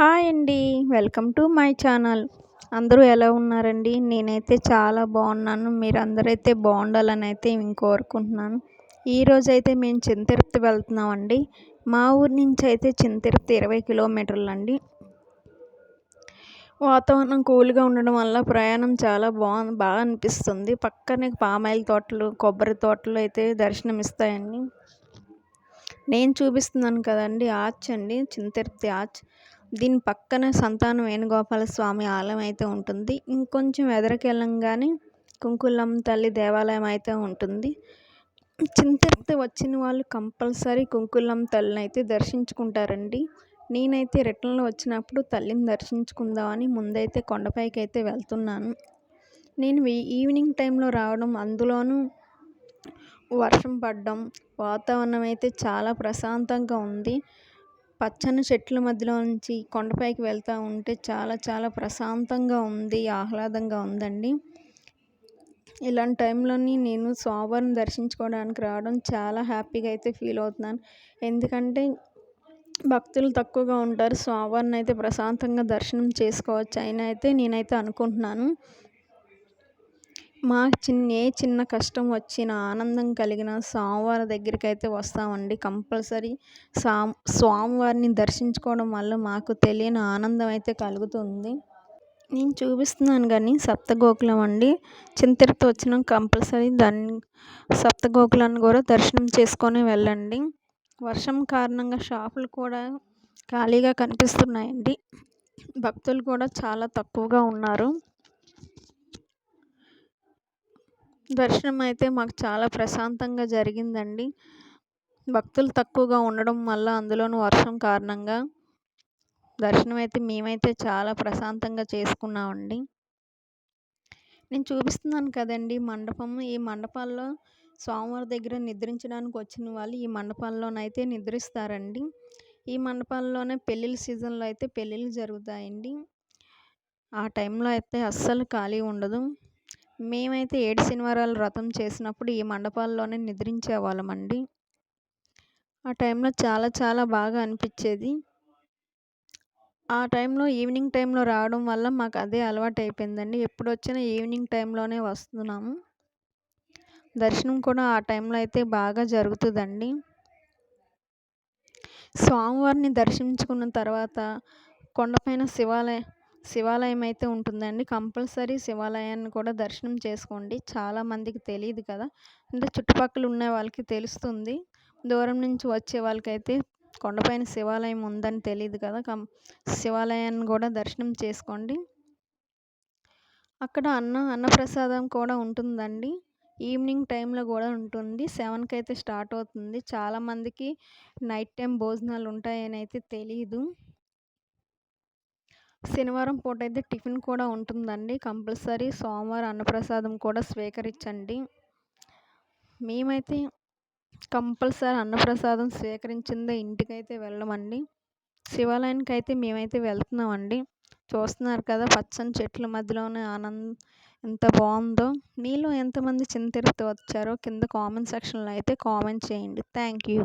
Hi అండి. Welcome to my channel. అందరూ ఎలా ఉన్నారండి? నేనైతే చాలా బాగున్నాను. మీరందరైతే బాగుండాలని అయితే కోరుకుంటున్నాను. ఈరోజైతే మేము చింతిరుపతి వెళ్తున్నామండి. మా ఊరి నుంచి అయితే చింతిరుపతి ఇరవై కిలోమీటర్లు అండి వాతావరణం కూల్గా ఉండడం వల్ల ప్రయాణం చాలా బాగు బాగా అనిపిస్తుంది. పక్కనే పామాయిల్ తోటలు కొబ్బరి తోటలు అయితే దర్శనం ఇస్తాయండి నేను చూపిస్తున్నాను కదండి ఆర్చ్ అండి. చింతిరుపతి ఆర్చ్. దీని పక్కన సంతాన వేణుగోపాల స్వామి ఆలయం అయితే ఉంటుంది. ఇంకొంచెం ఎదరికెళ్ళంగానే కుంకులమ్మ తల్లి దేవాలయం అయితే ఉంటుంది. చింతిరుపతి వచ్చిన వాళ్ళు కంపల్సరీ కుంకులమ్మ తల్లిని అయితే దర్శించుకుంటారండి. నేనైతే రిటర్న్లో వచ్చినప్పుడు తల్లిని దర్శించుకుందామని ముందైతే కొండపైకి అయితే వెళ్తున్నాను. నేను ఈవినింగ్ టైంలో రావడం అందులోనూ వర్షం పడడం వాతావరణం అయితే చాలా ప్రశాంతంగా ఉంది. పచ్చని చెట్ల మధ్యలో నుంచి కొండపైకి వెళ్తూ ఉంటే చాలా చాలా ప్రశాంతంగా ఉంది ఆహ్లాదంగా ఉందండి. ఇలాంటి టైంలోని నేను స్వామివారిని దర్శించుకోవడానికి రావడం చాలా హ్యాపీగా అయితే ఫీల్ అవుతున్నాను. ఎందుకంటే భక్తులు తక్కువగా ఉంటారు స్వామివారిని అయితే ప్రశాంతంగా దర్శనం చేసుకోవచ్చు అయినా అయితే నేనైతే అనుకుంటున్నాను. మాకు చిన్న ఏ చిన్న కష్టం వచ్చిన ఆనందం కలిగిన స్వామివారి దగ్గరికి అయితే వస్తామండి. కంపల్సరీ స్వామి స్వామివారిని దర్శించుకోవడం వల్ల మాకు తెలియని ఆనందం అయితే కలుగుతుంది. నేను చూపిస్తున్నాను కానీ సప్తగోకులం అండి. చింతిరుపతి వచ్చిన కంపల్సరీ దాన్ని సప్తగోకులాన్ని కూడా దర్శనం చేసుకొని వెళ్ళండి. వర్షం కారణంగా షాపులు కూడా ఖాళీగా కనిపిస్తున్నాయండి. భక్తులు కూడా చాలా తక్కువగా ఉన్నారు. దర్శనం అయితే మాకు చాలా ప్రశాంతంగా జరిగిందండి. భక్తులు తక్కువగా ఉండడం వల్ల అందులోనూ వర్షం కారణంగా దర్శనం అయితే మేమైతే చాలా ప్రశాంతంగా చేసుకున్నామండి. నేను చూపిస్తున్నాను కదండి మండపం. ఈ మండపాల్లో స్వామివారి దగ్గర నిద్రించడానికి వచ్చిన వాళ్ళు ఈ మండపాల్లోనైతే నిద్రిస్తారండి. ఈ మండపాల్లోనే పెళ్ళిళ్ళ సీజన్లో అయితే పెళ్ళిళ్ళు జరుగుతాయండి. ఆ టైంలో అయితే అస్సలు ఖాళీ ఉండదు. మేమైతే ఏడు శనివారాలు వ్రతం చేసినప్పుడు ఈ మండపాల్లోనే నిద్రించేవాళ్ళమండి ఆ టైంలో చాలా చాలా బాగా అనిపించేది ఆ టైంలో ఈవినింగ్ టైంలో రావడం వల్ల మాకు అదే అలవాటు అయిపోయిందండి ఎప్పుడు వచ్చినా ఈవినింగ్ టైంలోనే వస్తున్నాము. దర్శనం కూడా ఆ టైంలో అయితే బాగా జరుగుతుందండి. స్వామివారిని దర్శించుకున్న తర్వాత కొండపైన శివాలయం శివాలయం అయితే ఉంటుందండి. కంపల్సరీ శివాలయాన్ని కూడా దర్శనం చేసుకోండి. చాలామందికి తెలియదు కదా. అంటే చుట్టుపక్కల ఉన్న వాళ్ళకి తెలుస్తుంది. దూరం నుంచి వచ్చే వాళ్ళకైతే కొండపైన శివాలయం ఉందని తెలియదు కదా. కం శివాలయాన్ని కూడా దర్శనం చేసుకోండి. అక్కడ అన్న అన్నప్రసాదం కూడా ఉంటుందండి. ఈవినింగ్ టైంలో కూడా ఉంటుంది. సెవెన్కి అయితే స్టార్ట్ అవుతుంది. చాలామందికి నైట్ టైం భోజనాలు ఉంటాయని అయితే తెలియదు శనివారం పూట అయితే టిఫిన్ కూడా ఉంటుందండి. కంపల్సరీ సోమవారం అన్నప్రసాదం కూడా స్వీకరించండి. మేమైతే కంపల్సరీ అన్నప్రసాదం స్వీకరించిందే ఇంటికైతే వెళ్ళమండి. శివాలయానికి అయితే మేమైతే వెళ్తున్నామండి. చూస్తున్నారు కదా పచ్చని చెట్ల మధ్యలోనే ఆనందం ఎంత బాగుందో. మీలో ఎంతమంది చింతిరుపతి వచ్చారో కింద కామెంట్ సెక్షన్లో అయితే కామెంట్ చేయండి. Thank you.